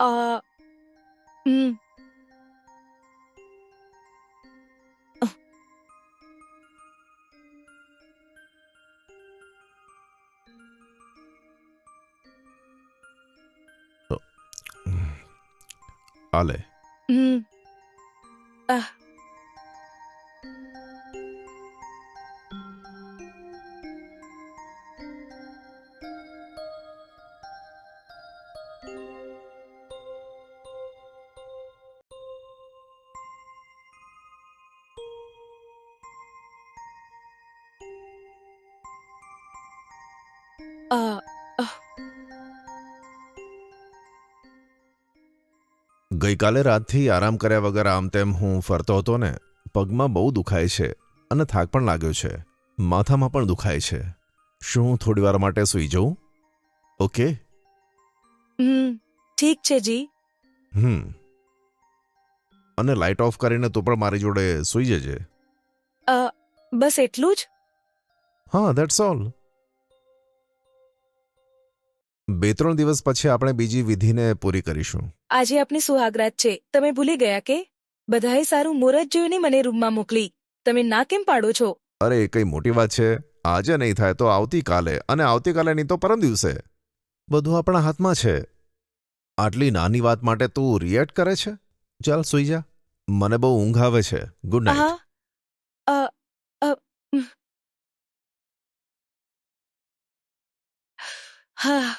અ હમ આલે હમ આહ. અ ગઈકાલે રાતથી આરામ કર્યા વગર આમ તેમ હું ફરતો હતો ને પગમાં બહુ દુખાય છે અને થાક પણ લાગ્યો છે. માથામાં પણ દુખાય છે. શું હું થોડી વાર માટે સૂઈ જઉં? ઓકે? હમ ઠીક છે જી. હમ. અને લાઇટ ઓફ કરીને તું પણ મારી જોડે સૂઈ જજે. અ બસ એટલું જ? હા ધેટ્સ ઓલ બે ત્રણ દિવસ પછી આપણે બીજી વિધિને પૂરી કરીશું. આજે આપની સુહાગરાત છે. તમે ભૂલી ગયા કે? બધાએ સારું મુહૂર્ત જોઈને મને રૂમમાં મોકલી. તમે ના કેમ પાડો છો? અરે એ કઈ મોટી વાત છે. આજે નહીં થાય તો આવતીકાલે અને આવતીકાલે નહીં તો પરમ દિવસે. બધું આપણા હાથમાં છે. આટલી નાની વાત માટે તું રિએક્ટ કરે છે? ચાલ સુઈ જા. મને બહુ ઊંઘ આવે છે. ગુડ નાઇટ અ હા.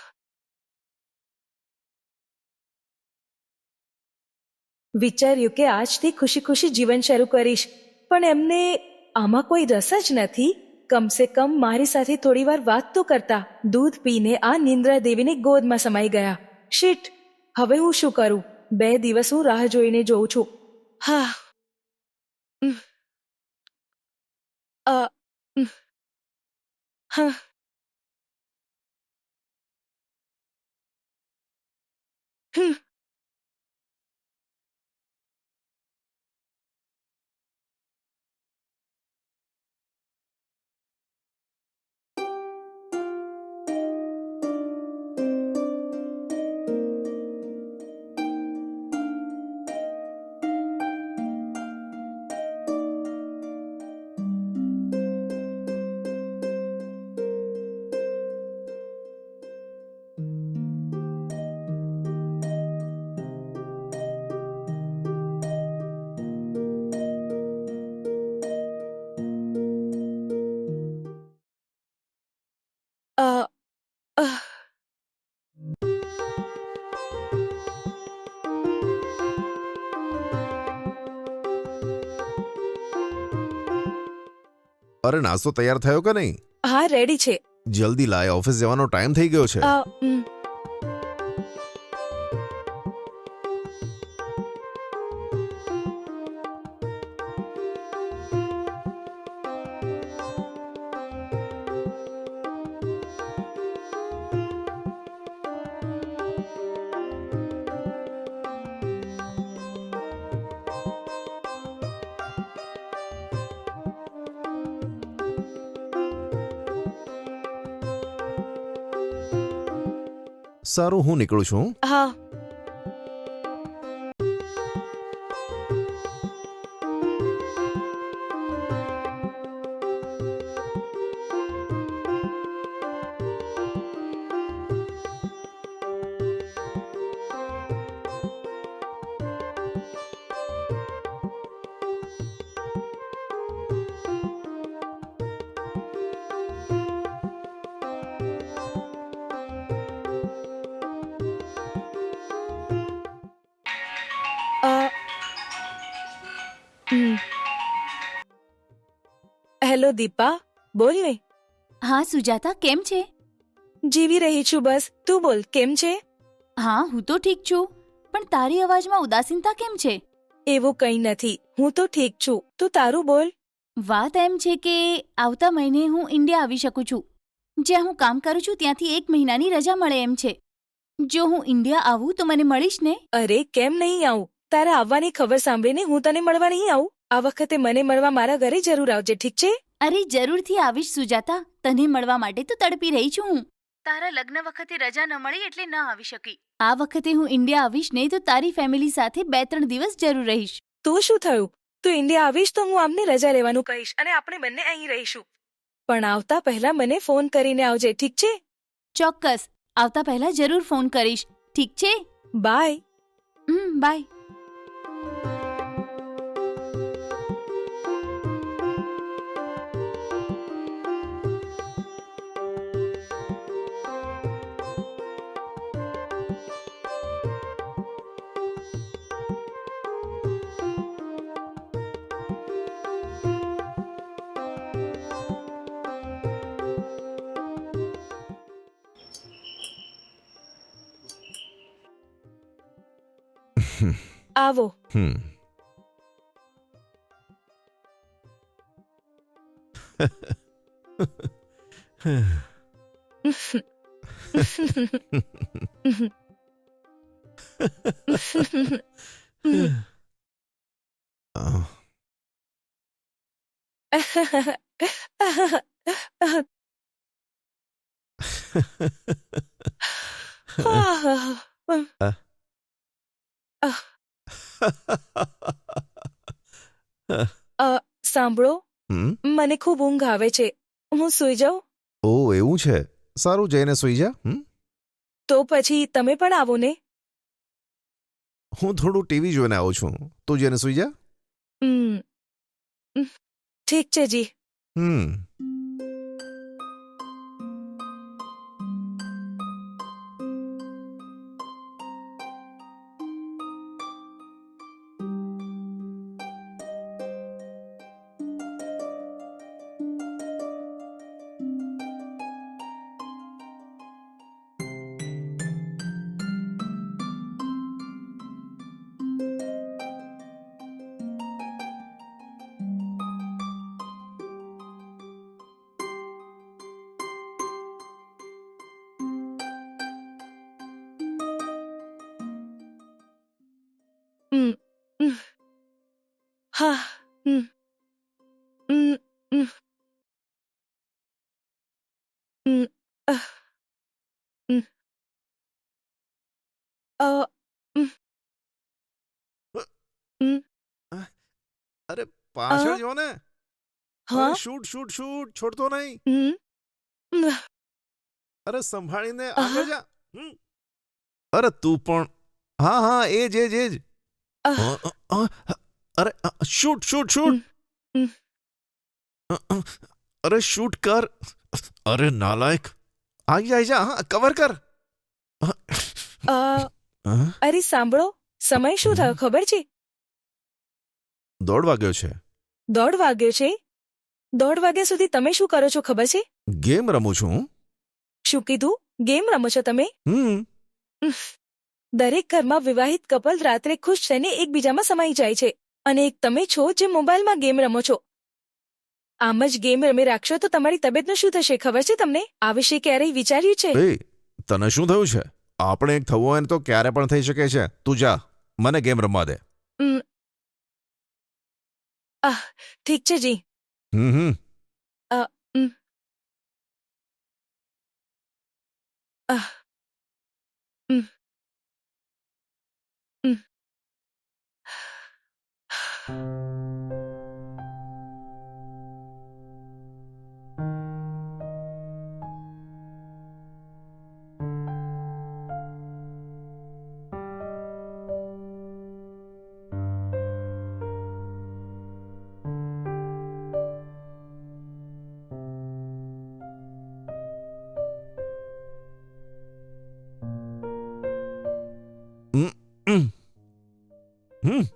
વિચાર્યું કે આજથી ખુશી ખુશી જીવન શરૂ કરીશ. પણ એમને આમાં કોઈ રસ જ નથી. કમસે કમ મારી સાથે થોડી વાર વાત તો કરતા. દૂધ પીને આ નિંદ્રા દેવીની ગોદમાં સમાઈ ગયા. શીટ, હવે હું શું કરું? બે દિવસ હું રાહ જોઈને જોઉં છું. હા. હા. હમ. અરે નાસ્તો તૈયાર થયો કે નહીં? હા રેડી છે. જલ્દી લાય ઓફિસ જવાનો ટાઈમ થઈ ગયો છે. અ, ઉમ. સારું હું નીકળું છું? હા. હેલો દીપા બોલ ને. હા સુજાતા કેમ છે? જીવી રહી છું બસ. તું બોલ કેમ છે? હા હું તો ઠીક છું. પણ તારી અવાજમાં ઉદાસીનતા કેમ છે? એવું કંઈ નથી. હું તો ઠીક છું. તું તારું બોલ. વાત એમ છે કે આવતા મહિને હું ઇન્ડિયા આવી શકું છું. જ્યાં હું કામ કરું છું ત્યાંથી એક મહિનાની રજા મળે એમ છે. જો હું ઇન્ડિયા આવું તો મને મળીશ ને? અરે કેમ નહીં આવું? તારા આવવાની ખબર સાંભળીને હું તને મળવા નહીં આવું. આ વખતે મને મળવા મારા ઘરે જરૂર આવજે ઠીક છે? અરે જરૂરથી આવીશ સુજાતા. તને મળવા માટે તો તડપી રહી છું હું. તારા લગ્ન વખતે રજા ન મળી એટલે ન આવી શકી. આ વખતે હું ઇન્ડિયા આવીશ નહીં તો તારી ફેમિલી સાથે બે ત્રણ દિવસ જરૂર રહીશ. તું શું થયું? તું ઇન્ડિયા આવીશ તો હું આમને રજા લેવાનું કહીશ અને આપણે બંને અહીં રહીશું. પણ આવતા પહેલા મને ફોન કરીને આવજે ઠીક છે? ચોક્કસ. આવતા પહેલા જરૂર ફોન કરીશ. ઠીક છે? બાય. હમ બાય આવો. હમ. સાંભળો. હમ? મને ખૂબ ઊંઘ આવે છે. હું સૂઈ જાઉં? ઓ એવું છે. સારું જઈને સુઈ જા. હમ? તો પછી તમે પણ આવો ને. હું થોડું ટીવી જોઈને આવું છું. તું જઈને સુઈ જા. હમ. ઠીક છે જી. હમ. અરે પાછળ જો ને હા? શૂટ શૂટ શૂટ છોડતો નહીં. અરે સંભાળીને. આગળ જા. અરે તું પણ હા હા એજ એજ એજ અહ. અરે શૂટ શૂટ શૂટ. અરે શૂટ કર. અરે નાલાયક. આઈ જા આઈ જા હા કવર કર. અરે સાંભળો. સમય શું થયો ખબર છે? દોઢ વાગ્યો છે. દોઢ વાગ્યો છે? દોઢ વાગ્યા સુધી તમે શું કરો છો ખબર છે? ગેમ રમું છું. શું કીધું? ગેમ રમો છો તમે? હમ. દરેક ઘરમાં વિવાહિત કપલ રાત્રે ખુશ થઈને એકબીજામાં સમાઈ જાય છે. અને એક તમે છો જે મોબાઈલમાં ગેમ રમો છો. આમ જ ગેમ રમી રાખશો તો તમારી તબિયતનું શું થશે? ખબર છે તમને? આ વિશે ક્યારેય વિચાર્યું છે? એ તને શું થયું છે? આપણે એક થવું હોય ને તો ક્યારે પણ થઈ શકે છે. તું જા મને ગેમ રમવા દે. ઉમ. આહ ઠીક છે જી. હમ હમ. આહ. ઉમ. ઉમ. હમ હમ અ